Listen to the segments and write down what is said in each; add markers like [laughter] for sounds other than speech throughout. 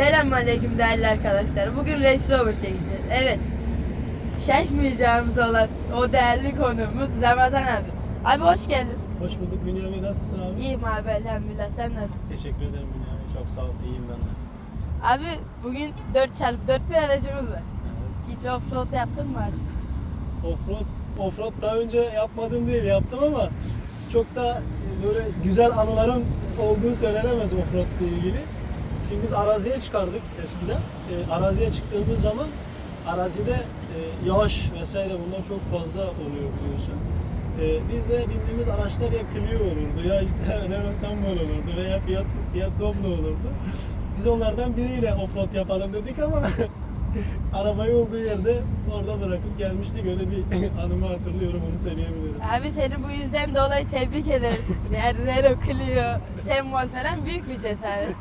Selamünaleyküm değerli arkadaşlar. Bugün Range Rover çekeceğiz. Evet. Şaşmayacağımız olan o değerli konuğumuz Ramazan abi. Abi hoş geldin. Hoş bulduk Bünyamin nasılsın abi? İyiyim abi elhamdülillah. Sen nasılsın? Teşekkür ederim Bünyamin çok sağ ol iyiyim ben de. Abi bugün 4x4 bir aracımız var. Evet. Hiç offroad yaptın mı abi? Offroad, offroad daha önce yapmadım değil yaptım ama çok da böyle güzel anılarım olduğu söylenemez offroad ile ilgili. Şimdi biz araziye çıkardık eskiden. E, araziye çıktığımız zaman arazide e, yağış vesaire bunlar çok fazla oluyor biliyorsun. E, biz de bindiğimiz araçlar ya Clio olurdu ya işte [laughs] Renault Sambol olurdu veya Fiat, Fiat Doblo olurdu. Biz onlardan biriyle offroad yapalım dedik ama [laughs] arabayı olduğu yerde orada bırakıp gelmiştik. Öyle bir [laughs] anımı hatırlıyorum onu söyleyebilirim. Abi seni bu yüzden dolayı tebrik ederim. Yani Renault Clio, Sembol falan büyük bir cesaret.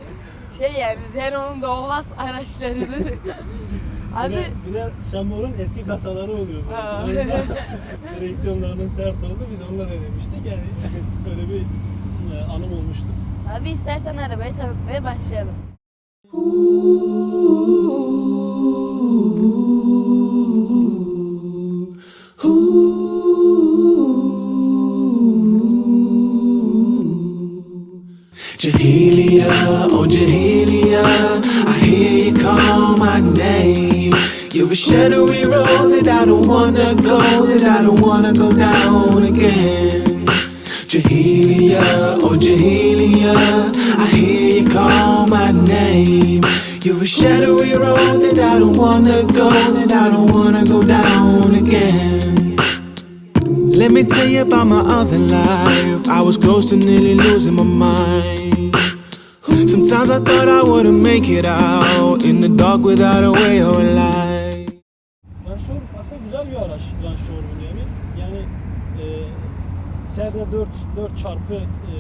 Şey yani Renault'un da o has araçlarını. [laughs] Abi bir de Samur'un eski kasaları oluyor. böyle. Biraz da [laughs] direksiyonlarının sert oldu. Biz onunla denemiştik. Yani [laughs] böyle bir e, anım olmuştu. Abi istersen arabayı tanıtmaya başlayalım. Shadowy road that I don't wanna go, that I don't wanna go down again. Jahelia, oh Jahelia, I hear you call my name. You're a shadowy road that I don't wanna go, that I don't wanna go down again. Let me tell you about my other life. I was close to nearly losing my mind. Sometimes I thought I wouldn't make it out in the dark without a way or a light. SD4 4 çarpı e,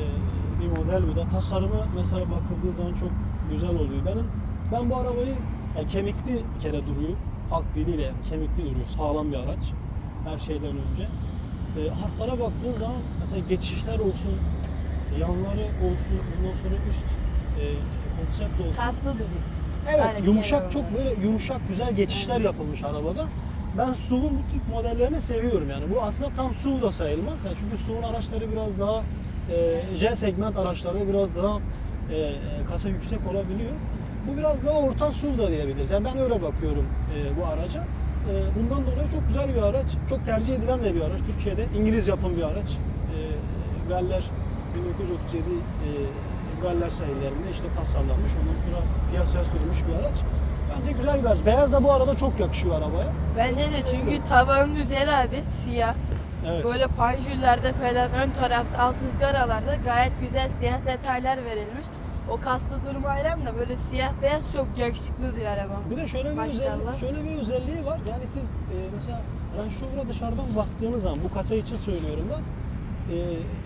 bir model bu da. Tasarımı mesela bakıldığı zaman çok güzel oluyor. Benim ben bu arabayı yani kemikli bir kere duruyor. Halk diliyle yani kemikli duruyor. Sağlam bir araç. Her şeyden önce. E, hatlara baktığın zaman mesela geçişler olsun, yanları olsun, ondan sonra üst e, konsept olsun. Kaslı duruyor. Evet, Aynen, yumuşak kenarı çok böyle yumuşak güzel geçişler yapılmış arabada. Ben SUV'un bu tip modellerini seviyorum yani. Bu aslında tam SUV da sayılmaz. Yani çünkü SUV'un araçları biraz daha e, J segment araçlarda biraz daha e, kasa yüksek olabiliyor. Bu biraz daha orta SUV da diyebiliriz. Yani ben öyle bakıyorum e, bu araca. E, bundan dolayı çok güzel bir araç. Çok tercih edilen de bir araç. Türkiye'de İngiliz yapım bir araç. E, Galler 1937 e, Galler sahillerinde işte tasarlanmış. Ondan sonra piyasaya sürülmüş bir araç. Bence güzel bir araç. Beyaz da bu arada çok yakışıyor arabaya. Bence de çünkü tavanın üzeri abi siyah. Evet. Böyle panjurlarda falan ön tarafta alt ızgaralarda gayet güzel siyah detaylar verilmiş. O kaslı durmayla da böyle siyah beyaz çok yakışıklı diyor arabam. Bir de şöyle bir özelliği, şöyle bir özelliği var. Yani siz e, mesela Range Rover'a dışarıdan baktığınız zaman bu kasa için söylüyorum ben. E,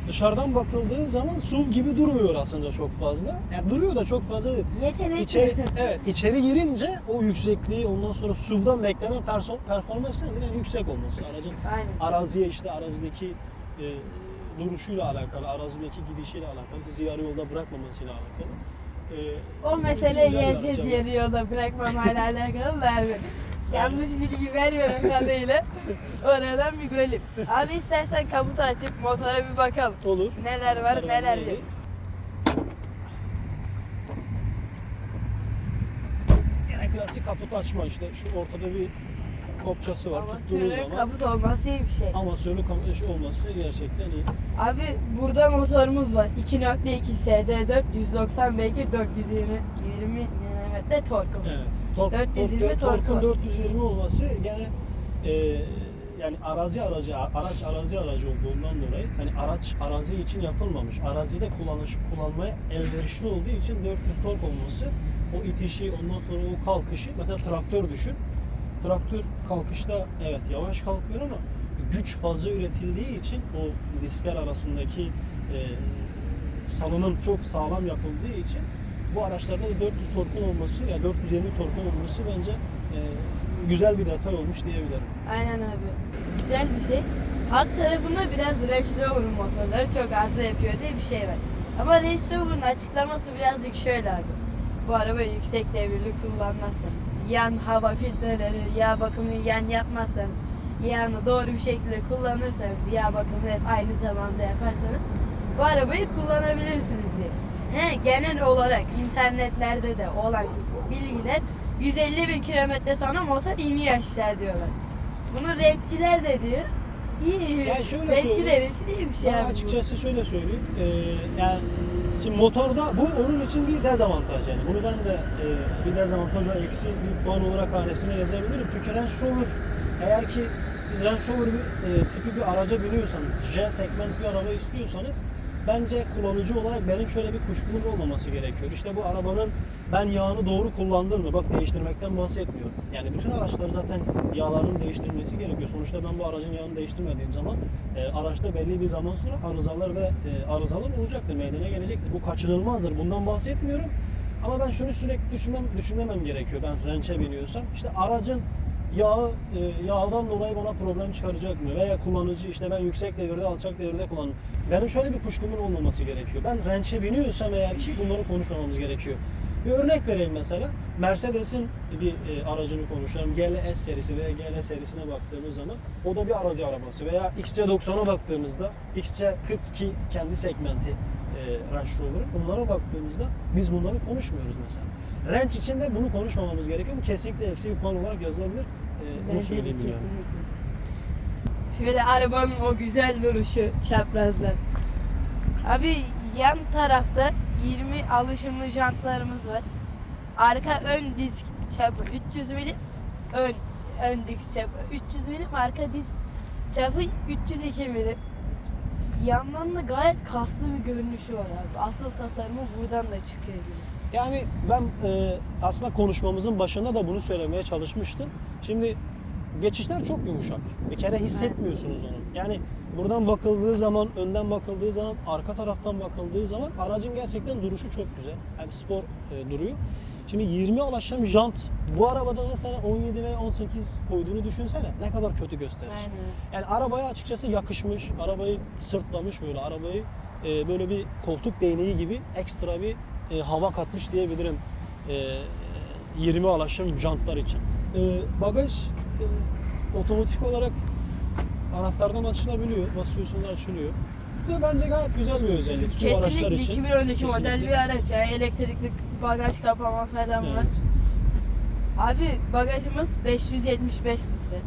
dışarıdan bakıldığı zaman SUV gibi durmuyor aslında çok fazla. Yani duruyor da çok fazla değil. Yetenekli. İçeri, [laughs] evet, içeri girince o yüksekliği ondan sonra SUV'dan beklenen perso- performansın yani yüksek olması. Aracın Aynen. araziye işte arazideki e, duruşuyla alakalı, arazideki gidişiyle alakalı, sizi yarı yolda bırakmamasıyla alakalı. E, O mesele geleceğiz yarı yolda bırakmam hala alakalı abi. Yanlış bilgi vermemek kadarıyla oradan bir bölüm. Abi istersen kaputu açıp motora bir bakalım. Olur. Neler var Bakalım neler yok. Gene klasik kaput açma işte. Şu ortada bir kopçası var. Ama Tuttuğunuz zaman. kaput olması iyi bir şey. Amasörlü kaput olması gerçekten iyi. Abi burada motorumuz var. 2.2 SD4 190 beygir 420 20 Nm torku. Evet. Tork, 420 tork, torku torkun var. 420 olması gene e, yani arazi aracı, araç arazi aracı olduğundan dolayı hani araç arazi için yapılmamış. Arazide kullanış, kullanmaya elverişli olduğu için 400 tork olması o itişi ondan sonra o kalkışı mesela traktör düşün. Traktör kalkışta evet yavaş kalkıyor ama güç fazla üretildiği için o diskler arasındaki e, salınım çok sağlam yapıldığı için bu araçlarda da 400 torkun olması ya 450 torkun olması bence e, güzel bir detay olmuş diyebilirim. Aynen abi. Güzel bir şey. Alt tarafında biraz Range Rover'ın motorları çok arıza yapıyor diye bir şey var. Ama Range Rover'ın açıklaması birazcık şöyle abi. bu arabayı yüksek devirli kullanmazsanız, yan hava filtreleri, yağ bakımını yan yapmazsanız, yağını doğru bir şekilde kullanırsanız, yağ bakımını hep aynı zamanda yaparsanız bu arabayı kullanabilirsiniz diye. He, genel olarak internetlerde de olan bilgiler 150 bin kilometre sonra motor iniyor aşağı diyorlar. Bunu rapçiler de diyor. İyi. Yani şöyle rapçi değil bir şey Ben abi bu. açıkçası şöyle söyleyeyim. Ee, yani şimdi motorda bu onun için bir dezavantaj yani. Bunu ben de e, bir dezavantaj ve eksi bir puan olarak hanesine yazabilirim. Çünkü Range Rover eğer ki siz Range Rover bir, e, tipi bir araca biniyorsanız, J segment bir araba istiyorsanız bence kullanıcı olarak benim şöyle bir kuşkumun olmaması gerekiyor. İşte bu arabanın ben yağını doğru kullandım mı? Bak değiştirmekten bahsetmiyorum. Yani bütün araçları zaten yağların değiştirilmesi gerekiyor. Sonuçta ben bu aracın yağını değiştirmediğim zaman e, araçta belli bir zaman sonra arızalar ve e, arızalar olacaktır, meydana gelecektir. Bu kaçınılmazdır. Bundan bahsetmiyorum. Ama ben şunu sürekli düşünmem, düşünmemem gerekiyor. Ben rençe biniyorsam. işte aracın yağı, e, yağdan dolayı bana problem çıkaracak mı? Veya kullanıcı işte ben yüksek devirde, alçak devirde kullanıyorum. Benim şöyle bir kuşkumun olmaması gerekiyor. Ben rençe biniyorsam eğer ki bunları konuşmamamız gerekiyor. Bir örnek vereyim mesela. Mercedes'in bir e, aracını konuşalım. GLS serisi veya GL serisine baktığımız zaman o da bir arazi arabası. Veya XC90'a baktığımızda XC42 kendi segmenti e, Range Rover'ın. Onlara baktığımızda biz bunları konuşmuyoruz mesela. Range için de bunu konuşmamamız gerekiyor. Bu kesinlikle eksi bir puan olarak yazılabilir. E, bunu söyleyeyim yani. Şöyle arabanın o güzel duruşu çaprazda. Abi yan tarafta 20 alışımlı jantlarımız var. Arka ön disk çapı 300 milim. Ön ön disk çapı 300 milim. Arka disk çapı 302 milim. Yandan da gayet kaslı bir görünüşü var abi. Asıl tasarımı buradan da çıkıyor gibi. Yani ben e, aslında konuşmamızın başında da bunu söylemeye çalışmıştım. Şimdi geçişler çok yumuşak. Bir kere hissetmiyorsunuz onu. Yani buradan bakıldığı zaman, önden bakıldığı zaman, arka taraftan bakıldığı zaman aracın gerçekten duruşu çok güzel. Yani spor e, duruyor. Şimdi 20 alaşım jant bu arabada mesela 17 ve 18 koyduğunu düşünsene. Ne kadar kötü gösterir. Aynen. Yani arabaya açıkçası yakışmış. Arabayı sırtlamış böyle. Arabayı e, böyle bir koltuk değneği gibi ekstra bir e, hava katmış diyebilirim. E, 20 alaşım jantlar için. E, bagaj e, otomatik olarak anahtardan açılabiliyor. Basıyorsunuz açılıyor. Bu da bence gayet güzel bir özellik. Su araçlar Kesinlikle için. 2012 model Kesinlikle. bir araç ya. Elektrikli bagaj kapama falan var. Evet. Abi bagajımız 575 litre.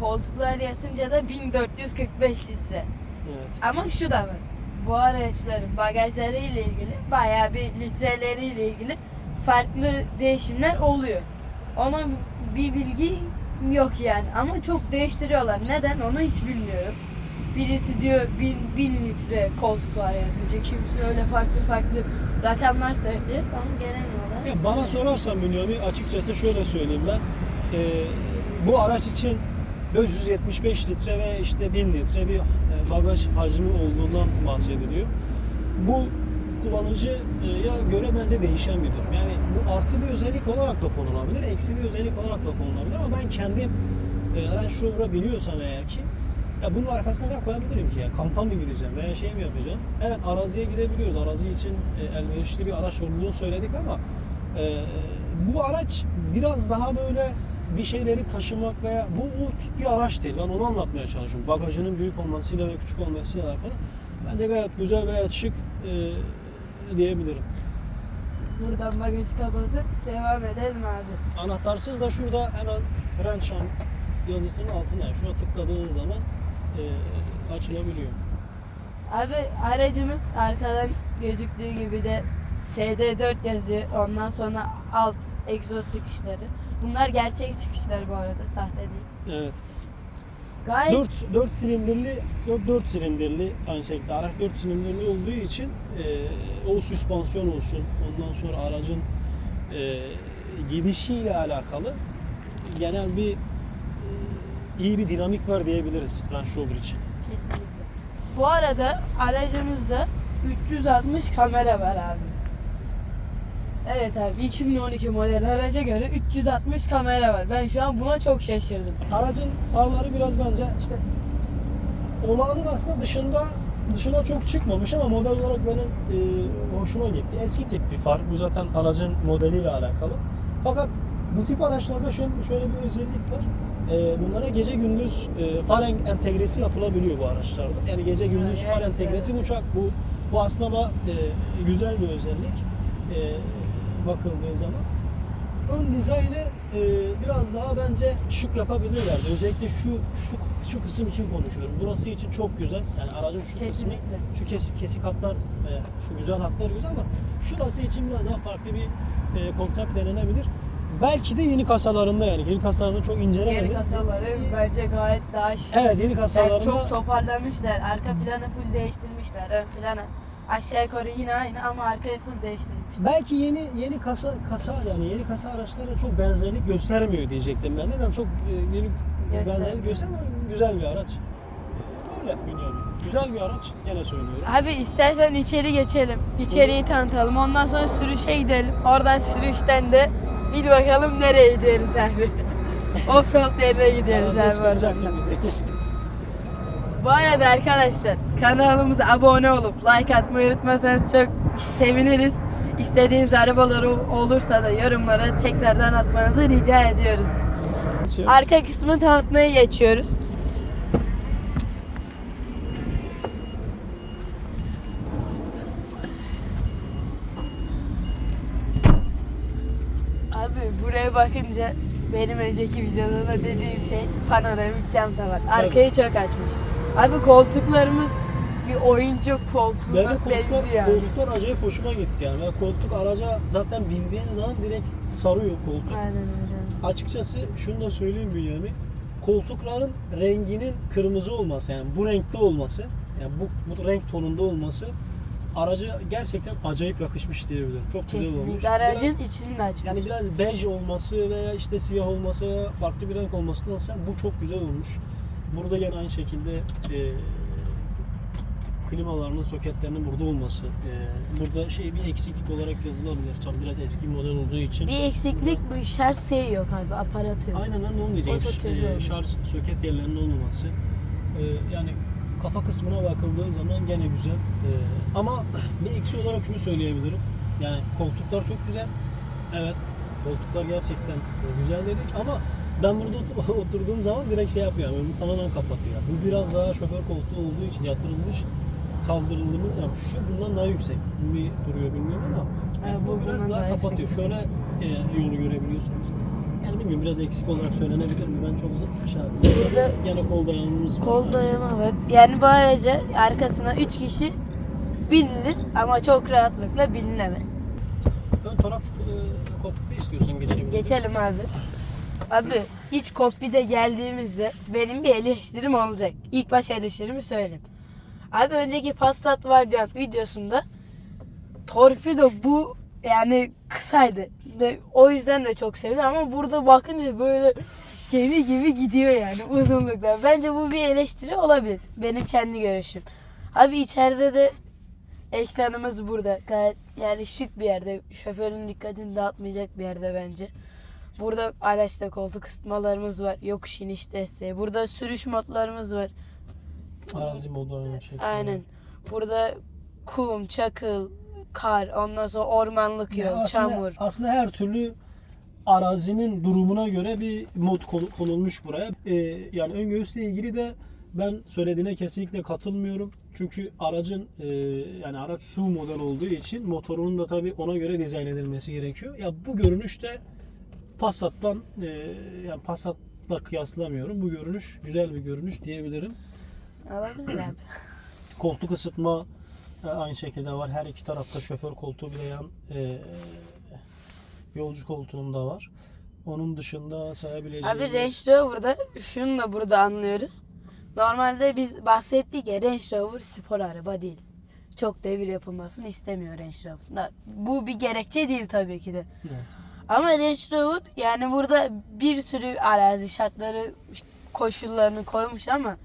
Koltuklar yatınca da 1445 litre. Evet. Ama şu da var. Bu araçların bagajları ile ilgili bayağı bir litreleri ile ilgili farklı değişimler oluyor. Ona bir bilgi yok yani ama çok değiştiriyorlar. Neden onu hiç bilmiyorum. Birisi diyor 1000, 1000 litre koltuklar yatınca, kimisi öyle farklı farklı rakamlar söylüyor. Ama genel olarak Ya bana sorarsan Bünyamin açıkçası şöyle söyleyeyim ben. Ee, bu araç için 575 litre ve işte 1000 litre bir bagaj hacmi olduğundan bahsediliyor. Bu kullanıcıya göre bence değişen bir durum. Yani bu artı bir özellik olarak da konulabilir, eksi bir özellik olarak da konulabilir ama ben kendim e, Range Rover'a biliyorsam eğer ki ya bunun arkasına ne koyabilirim ki ya? Kampa mı gideceğim veya şey mi yapacağım? Evet araziye gidebiliyoruz. Arazi için e, elverişli bir araç olduğunu söyledik ama e, bu araç biraz daha böyle bir şeyleri taşımak veya bu, bu tip bir araç değil. Ben onu anlatmaya çalışıyorum. Bagajının büyük olmasıyla ve küçük olmasıyla alakalı. Bence gayet güzel ve şık e, diyebilirim. buradan bagajı kapatıp devam edelim abi. Anahtarsız da şurada hemen Renşan yazısının altına şuna tıkladığın zaman e, açılabiliyor. Abi aracımız arkadan gözüktüğü gibi de SD4 yazıyor. Ondan sonra alt egzoz çıkışları. Bunlar gerçek çıkışlar bu arada, sahte değil. Evet. Gayet 4 4 silindirli 4, 4 silindirli aynı şekilde araç 4 silindirli olduğu için e, o süspansiyon olsun ondan sonra aracın e, gidişiyle alakalı genel bir e, iyi bir dinamik var diyebiliriz Range Rover için. kesinlikle. Bu arada aracımızda 360 kamera var abi. Evet abi 2012 model araca göre 360 kamera var. Ben şu an buna çok şaşırdım. Aracın farları biraz bence işte olağanın aslında dışında dışına çok çıkmamış ama model olarak benim e, hoşuma gitti. Eski tip bir far. Bu zaten aracın modeliyle alakalı. Fakat bu tip araçlarda şöyle, şöyle bir özellik var. E, bunlara gece gündüz e, far en- entegresi yapılabiliyor bu araçlarda. Yani gece gündüz far entegresi uçak bu. Bu aslında e, güzel bir özellik. E, bakıldığı zaman. Ön dizaynı e, biraz daha bence şık yapabilirlerdi. Özellikle şu şu şu kısım için konuşuyorum. Burası için çok güzel. Yani aracın şu kısmı, Kesinlikle. şu kesik kesik hatlar, e, şu güzel hatlar güzel ama şurası için biraz daha farklı bir e, konsept denenebilir. Belki de yeni kasalarında yani yeni kasalarını çok incelemedim. Geri kasaları bence gayet daha şık. Evet yeni Yani kasalarında çok toparlamışlar. Arka planı full değiştirmişler. Ön planı aşağı yukarı yine aynı ama arkayı full değiştirmişler. belki yeni yeni kasa kasa yani yeni kasa araçlarına çok benzerlik göstermiyor diyecektim ben de. Yani çok e, yeni Göstermiyor. benzerlik göstermiyor ama güzel bir araç. Öyle Bünyamin. Güzel bir araç gene söylüyorum. Abi istersen içeri geçelim. İçeriği tanıtalım. Ondan sonra sürüşe gidelim. Oradan sürüşten de bir bakalım nereye gideriz abi. [laughs] Offroad yerine gideriz Araziye abi oradan. çıkaracaksın bizi. Bu arada arkadaşlar kanalımıza abone olup like atmayı unutmasanız çok seviniriz. İstediğiniz arabalar ol- olursa da yorumlara tekrardan atmanızı rica ediyoruz. Arka kısmı tanıtmaya geçiyoruz. Abi buraya bakınca benim önceki videoda da dediğim şey panoramik cam tavan. Arkayı çok açmış. Abi koltuklarımız bir oyuncu koltuğuna Benim koltuklar, benziyor. koltuklar acayip hoşuma gitti yani. Ve koltuk araca zaten bindiğin zaman direkt sarıyor koltuk. Aynen öyle. Açıkçası şunu da söyleyeyim Bünyamin. Koltukların renginin kırmızı olması yani bu renkte olması yani bu, bu renk tonunda olması araca gerçekten acayip yakışmış diyebilirim. Çok güzel olmuş. Kesinlikle aracın Biraz- içini de açmış. yani biraz bej olması veya işte siyah olması, farklı bir renk olmasındansa bu çok güzel olmuş. Burada gene aynı şekilde e, klimalarının soketlerinin burada olması. e, burada şey bir eksiklik olarak yazılabilir. Tabii biraz eski model olduğu için. bir eksiklik bu şarj şeyi yok abi aparatı yok. Aynen ben de onu diyeceğim. Oldu. şarj soket yerlerinin olmaması. Ee, yani kafa kısmına bakıldığı zaman gene güzel. Ee, ama [clears throat] bir eksi olarak şunu söyleyebilirim. Yani koltuklar çok güzel. Evet. Koltuklar gerçekten e, güzel dedik ama ben burada ot- [laughs] oturduğum zaman direkt şey yapıyor. Önümü tamamen kapatıyor. Bu biraz daha şoför koltuğu olduğu için yatırılmış kaldırıldığımız yani şu bundan daha yüksek bir duruyor bilmiyorum ama yani bu bu biraz daha daha kapatıyor. Şöyle e, yolu görebiliyorsunuz. Yani bilmiyorum biraz eksik olarak söylenebilir mi? Ben çok şey yaptım. Burada Yani kol dayanımımız var. kol dayama var. Yani bu araca arkasına 3 kişi binilir ama çok rahatlıkla binilemez. Ön taraf e, kokpite istiyorsan geçebiliriz. Geçelim abi. Abi hiç kokpite geldiğimizde benim bir eleştirim olacak. İlk baş eleştirimi söyleyeyim. Abi önceki Passat Vardiyant videosunda torpido bu yani kısaydı. Ve o yüzden de çok sevdim ama burada bakınca böyle gemi gibi gidiyor yani uzunlukta. Bence bu bir eleştiri olabilir. Benim kendi görüşüm. Abi içeride de ekranımız burada. Gayet yani şık bir yerde. Şoförün dikkatini dağıtmayacak bir yerde bence. Burada araçta koltuk ısıtmalarımız var. Yokuş iniş desteği. Burada sürüş modlarımız var. Arazi modu aynı şekilde. Aynen. Burada kum, çakıl, kar, ondan sonra ormanlık yol, aslında, çamur. aslında her türlü arazinin durumuna göre bir mod konu- konulmuş buraya. Ee, yani ön göğüsle ilgili de ben söylediğine kesinlikle katılmıyorum. Çünkü aracın e, yani araç su model olduğu için motorunun da tabii ona göre dizayn edilmesi gerekiyor. Ya bu görünüşte Passat'tan e, yani Passat'la kıyaslamıyorum. Bu görünüş güzel bir görünüş diyebilirim. Alabilir abi. [clears throat] Koltuk ısıtma e, aynı şekilde var. Her iki tarafta şoför koltuğu bile yan e, yolcu koltuğunda var. Onun dışında sayabileceğimiz... Abi Range Rover'da şunu da burada anlıyoruz. Normalde biz bahsettik ya Range Rover spor araba değil. Çok devir yapılmasını istemiyor Range Rover. Bu bir gerekçe değil tabii ki de. Evet. Ama Range Rover yani burada bir sürü arazi şartları koşullarını koymuş ama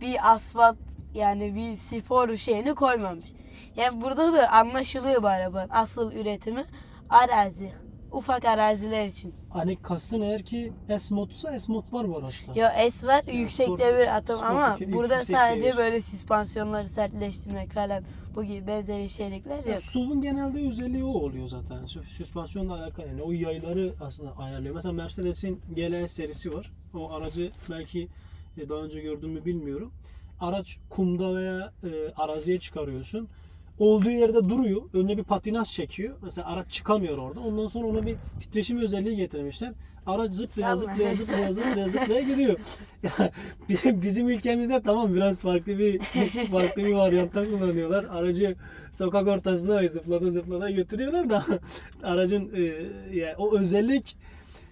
bir asfalt yani bir spor şeyini koymamış. Yani burada da anlaşılıyor bu arabanın asıl üretimi arazi. Ufak araziler için. Hani kastın eğer ki S-Mod'sa S-Mod var bu araçta. Yo S var yüksek spor- devir atom spor ama yüksek burada devir. sadece böyle süspansiyonları sertleştirmek falan bu gibi benzeri şeylikler yok. SUV'un genelde özelliği o oluyor zaten. Sü- Süspansiyonla alakalı. Yani o yayları aslında ayarlıyor. Mesela Mercedes'in GLS serisi var. O aracı belki e, daha önce gördün mü bilmiyorum. Araç kumda veya e, araziye çıkarıyorsun. Olduğu yerde duruyor. Önüne bir patinaj çekiyor. Mesela araç çıkamıyor orada. Ondan sonra ona bir titreşim özelliği getirmişler. Araç zıplaya zıplaya zıplaya zıplaya zıplaya gidiyor. [laughs] Bizim ülkemizde tamam biraz farklı bir [laughs] farklı bir varyanttan kullanıyorlar. Aracı sokak ortasına ve zıplata zıplata götürüyorlar da [laughs] aracın e, yani o özellik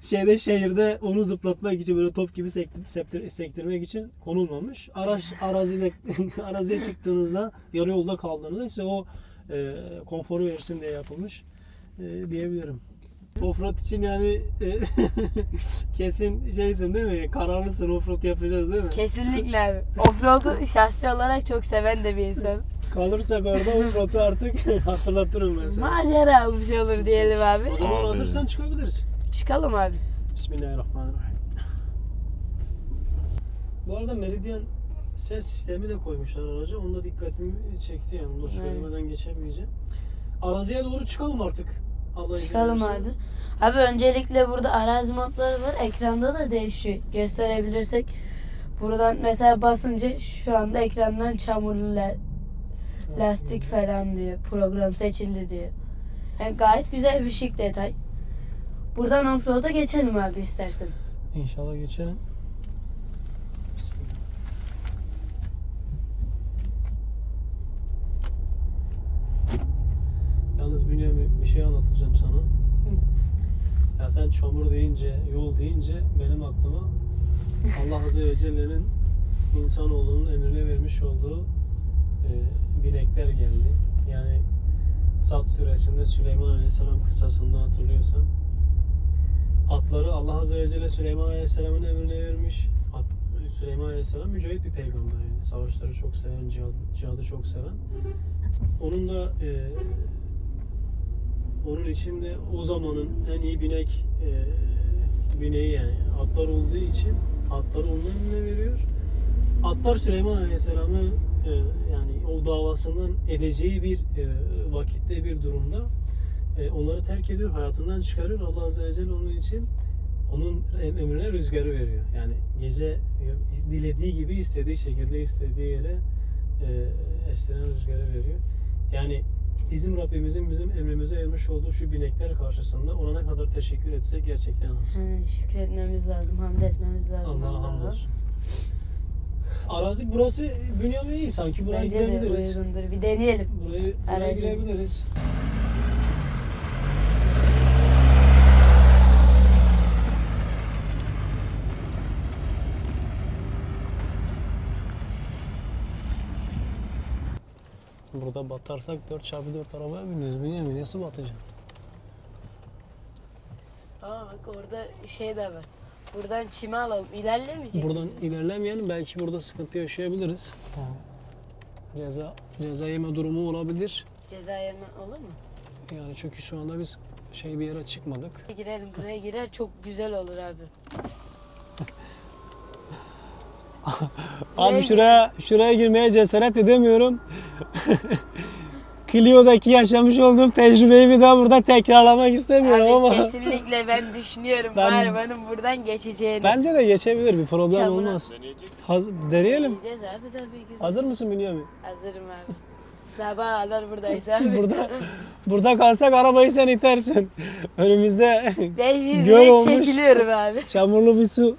şeyde şehirde onu zıplatmak için böyle top gibi sektir, septir- sektirmek için konulmamış. Araç arazide [laughs] araziye çıktığınızda yarı yolda kaldığınızda ise o e, konforu versin diye yapılmış e, diyebilirim. Offroad için yani e, [laughs] kesin şeysin değil mi? Kararlısın offroad yapacağız değil mi? Kesinlikle abi. Offroad'u şahsi olarak çok seven de bir insan. Kalırsak orada offroad'u artık [laughs] hatırlatırım ben sana. Macera almış olur diyelim abi. O zaman hazırsan çıkabiliriz. Çıkalım abi. Bismillahirrahmanirrahim. Bu arada Meridian ses sistemi de koymuşlar araca. Onda dikkatimi çekti yani. Onu da söylemeden geçemeyeceğim. Araziye doğru çıkalım artık. Allah Çıkalım abi. Abi öncelikle burada arazi modları var. Ekranda da değişiyor. Gösterebilirsek. Buradan mesela basınca şu anda ekrandan çamurlu la- lastik falan diyor. Program seçildi diyor. Yani gayet güzel bir şık detay. Buradan offroad'a geçelim abi istersen. İnşallah geçelim. Bismillah. Yalnız Bünyamin bir şey anlatacağım sana. Ya sen çamur deyince, yol deyince benim aklıma Allah Azze ve Celle'nin insanoğlunun emrine vermiş olduğu e, binekler geldi. Yani Sad suresinde Süleyman Aleyhisselam kıssasında hatırlıyorsan atları Allah Azze ve Celle Süleyman Aleyhisselam'ın emrine vermiş. At- Süleyman Aleyhisselam mücahit bir peygamber yani. Savaşları çok seven, cihadı, cihadı çok seven. Onun da e, onun için de o zamanın en iyi binek e, bineği yani atlar olduğu için atları onun emrine veriyor. Atlar Süleyman Aleyhisselam'ı e, yani o davasından edeceği bir e, vakitte bir durumda e, onları terk ediyor, hayatından çıkarıyor. Allah Azze ve Celle onun için onun em- emrine rüzgarı veriyor. Yani gece e, dilediği gibi istediği şekilde istediği yere e, estiren rüzgarı veriyor. Yani bizim Rabbimizin bizim emrimize vermiş olduğu şu binekler karşısında ona ne kadar teşekkür etsek gerçekten az. Şükretmemiz lazım, hamd etmemiz lazım. Allah'a hamdolsun. Arazi burası Bünyamin iyi sanki buraya Bence de gidebiliriz. uygundur. Bir deneyelim. Burayı, buraya Arazi. girebiliriz. Burada batarsak 4x4 arabaya biniyoruz. Bünyamin nasıl batacağım? Aa bak orada şey de var. Buradan çimi alalım. İlerlemeyecek. Buradan ilerlemeyelim belki burada sıkıntı yaşayabiliriz. Ceza ceza yeme durumu olabilir. Ceza yeme olur mu? Yani çünkü şu anda biz şey bir yere çıkmadık. Girelim buraya girer çok güzel olur abi. [laughs] Abi şuraya şuraya girmeye cesaret edemiyorum. [laughs] Clio'daki yaşamış olduğum tecrübeyi bir daha burada tekrarlamak istemiyorum Abi ama [laughs] kesinlikle ben düşünüyorum Ben- arabanın buradan geçeceğini. bence de geçebilir bir problem Çamura- olmaz. Haz- deneyelim. Gideceğiz abi tabii ki. Hazır mısın Bünyamin? Hazırım abi. Sabah kadar buradayız abi. Burada burada kalsak arabayı sen itersin. Önümüzde Ben şimdi Göl olmuş. çekiliyorum abi. çamurlu bir su.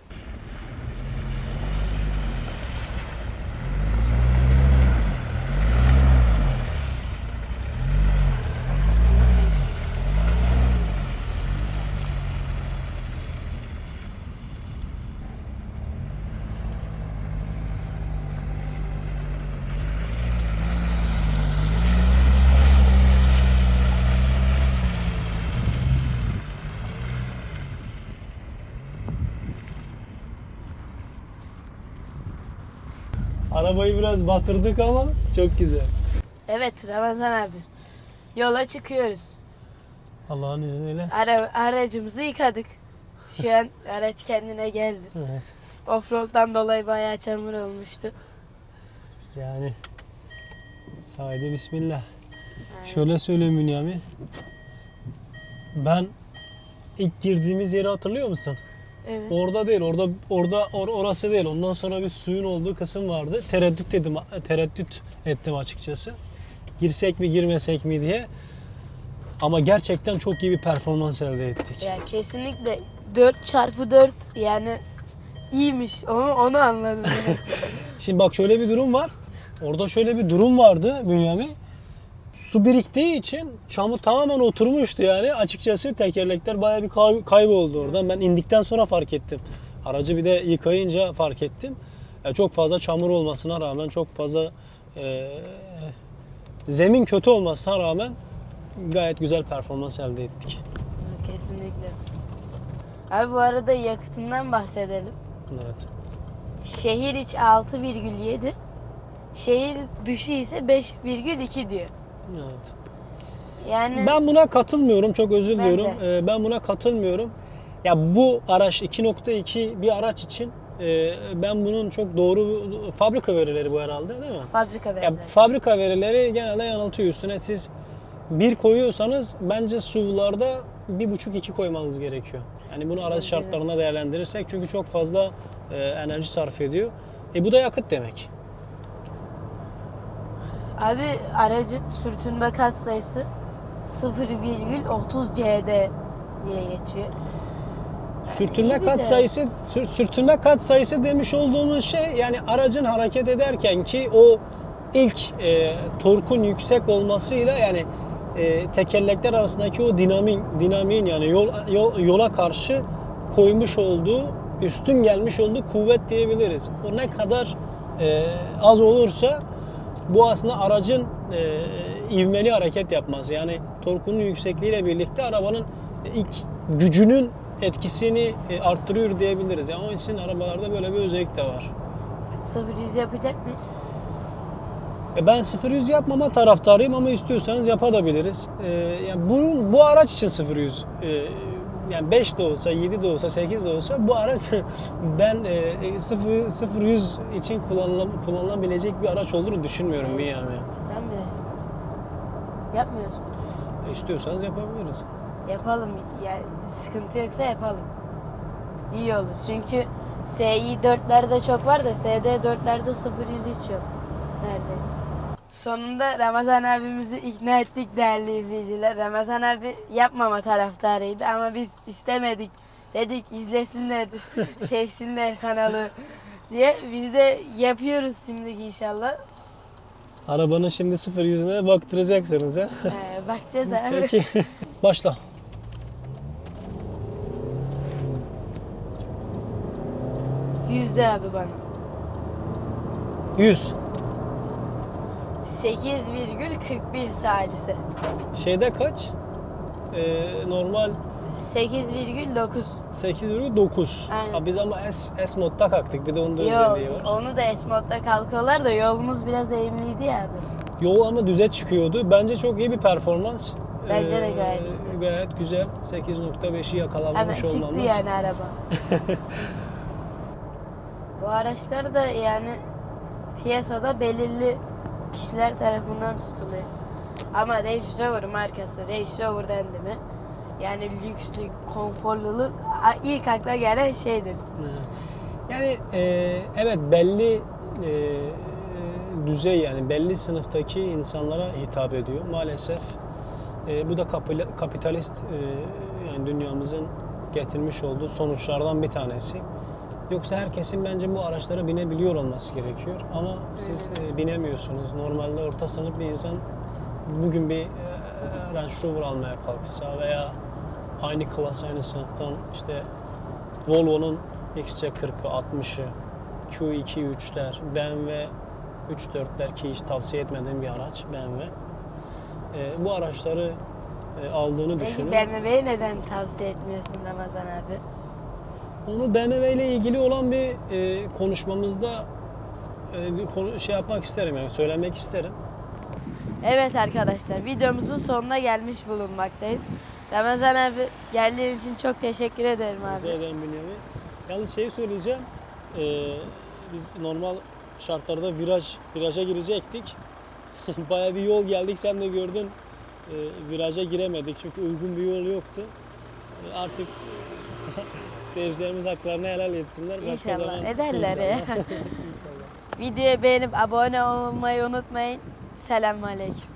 Arabayı biraz batırdık ama çok güzel. Evet Ramazan abi. Yola çıkıyoruz. Allah'ın izniyle. Ara, aracımızı yıkadık. Şu an [laughs] araç kendine geldi. Evet. Offroad'dan dolayı bayağı çamur olmuştu. Yani. Haydi bismillah. Şöyle söyleyeyim Bünyamin. Ben ilk girdiğimiz yeri hatırlıyor musun? Evet. Orada değil, orada orada or- orası değil. Ondan sonra bir suyun olduğu kısım vardı. Tereddüt dedim, tereddüt ettim açıkçası. Girsek mi, girmesek mi diye. Ama gerçekten çok iyi bir performans elde ettik. Ya kesinlikle 4 çarpı 4 yani iyiymiş. Onu onu anladım. [laughs] Şimdi bak şöyle bir durum var. Orada şöyle bir durum vardı Bünyamin. Su biriktiği için çamur tamamen oturmuştu yani. Açıkçası tekerlekler bayağı bir kay- kayboldu oradan. Ben indikten sonra fark ettim. Aracı bir de yıkayınca fark ettim. Ya çok fazla çamur olmasına rağmen, çok fazla e, zemin kötü olmasına rağmen gayet güzel performans elde ettik. kesinlikle. Abi bu arada yakıtından bahsedelim. Evet. Şehir içi 6,7. Şehir dışı ise 5,2 diyor. Evet. Yani Ben buna katılmıyorum. Çok özür Ben diliyorum. de. Ee, Ben buna katılmıyorum. Ya bu araç 2.2 bir araç için e, ben bunun çok doğru fabrika verileri bu herhalde değil mi? fabrika Ya verileri. fabrika verileri genelde yanıltıyor üstüne. Siz bir koyuyorsanız bence SUV'larda bir buçuk iki koymanız gerekiyor. Yani bunu araç şartlarına değerlendirirsek çünkü çok fazla e, enerji sarf ediyor. E bu da yakıt demek. Abi aracın sürtünme kat sayısı 0,30 CD diye geçiyor. Sürtünme kat de- sayısı sür- sürtünme kat sayısı demiş olduğumuz şey yani aracın hareket ederken ki o ilk e, torkun yüksek olmasıyla yani e, tekerlekler arasındaki o dinamik dinamiğin yani yol, yol- yola karşı koymuş olduğu üstün gelmiş olduğu kuvvet diyebiliriz. O ne kadar e, az olursa bu aslında aracın e, ivmeli hareket yapması. Yani torkunun yüksekliğiyle birlikte arabanın ilk gücünün etkisini e, arttırıyor diyebiliriz. Yani onun için arabalarda böyle bir özellik de var. 0-100 yapacak mıyız? E, Ben 0-100 yapmama taraftarıyım ama istiyorsanız yapabiliriz. E, yani bunun bu araç için 0-100 e, yani 5 de olsa, 7 de olsa, 8 de olsa bu araç [laughs] ben e, 0 0 100 için kullanılan, kullanılabilecek bir araç olduğunu düşünmüyorum bir yani. Sen bilirsin. Yapmıyoruz? E, İstiyorsanız yapabiliriz. Yapalım. Yani sıkıntı yoksa yapalım. İyi olur. Çünkü SI 4'lerde çok var da SD 4'lerde 0 100 hiç yok. Neredeyse. Sonunda Ramazan abimizi ikna ettik değerli izleyiciler. Ramazan abi yapmama taraftarıydı ama biz istemedik. Dedik izlesinler, [laughs] sevsinler kanalı diye. Biz de yapıyoruz şimdiki inşallah. Arabanın şimdi 0 yüzüne baktıracaksınız ha. Ee, bakacağız abi. Peki. [laughs] Başla. Yüzde abi bana. 100. 8,41 salise. Şeyde kaç? Ee, normal 8,9. 8,9. Aynen. Ha, biz ama S, S modda kalktık. Bir de onun da özelliği var. onu da S-Mod'da kalkıyorlar da yolumuz biraz eğimliydi ya. Yol ama düze çıkıyordu. Bence çok iyi bir performans. Bence de Ee, gayet güzel. Gayet güzel. 8.5'i yakalamış Hemen çıktı olmamız. yani araba. [laughs] Bu araçlar da yani piyasada belirli kişiler tarafından tutuluyor. Ama Range Rover markası Range Rover dendi mi? Yani lükslük, konforluluk ilk akla gelen şeydir. Yani e, evet belli e, düzey yani belli sınıftaki insanlara hitap ediyor maalesef. E, bu da kapitalist e, yani dünyamızın getirmiş olduğu sonuçlardan bir tanesi. Yoksa herkesin bence bu araçlara binebiliyor olması gerekiyor ama siz e, binemiyorsunuz. Normalde orta sınıf bir insan bugün bir e, Range Rover almaya kalksa veya aynı klas aynı sınıftan işte Volvo'nun XC40'ı, 60'ı, Q2, 3'ler, BMW 3-4'ler ki hiç tavsiye etmediğim bir araç BMW. Ee, bu araçları e, aldığını Peki düşünün. BMW'yi neden tavsiye etmiyorsun Ramazan abi? Onu BMW ile ilgili olan bir e, konuşmamızda e, bir konu şey yapmak isterim yani söylemek isterim. Evet arkadaşlar videomuzun sonuna gelmiş bulunmaktayız. Ramazan abi geldiğin için çok teşekkür ederim Rica abi. ederim Bünyamin. Yalnız şeyi söyleyeceğim. Ee, biz normal şartlarda viraj viraja girecektik. [laughs] Baya bir yol geldik sen de gördün. Ee, viraja giremedik çünkü uygun bir yol yoktu. Ee, artık [laughs] seyircilerimiz haklarını helal etsinler. Başka İnşallah, zaman ederler. İnşallah. [laughs] Videoyu beğenip abone olmayı unutmayın. Selamünaleyküm.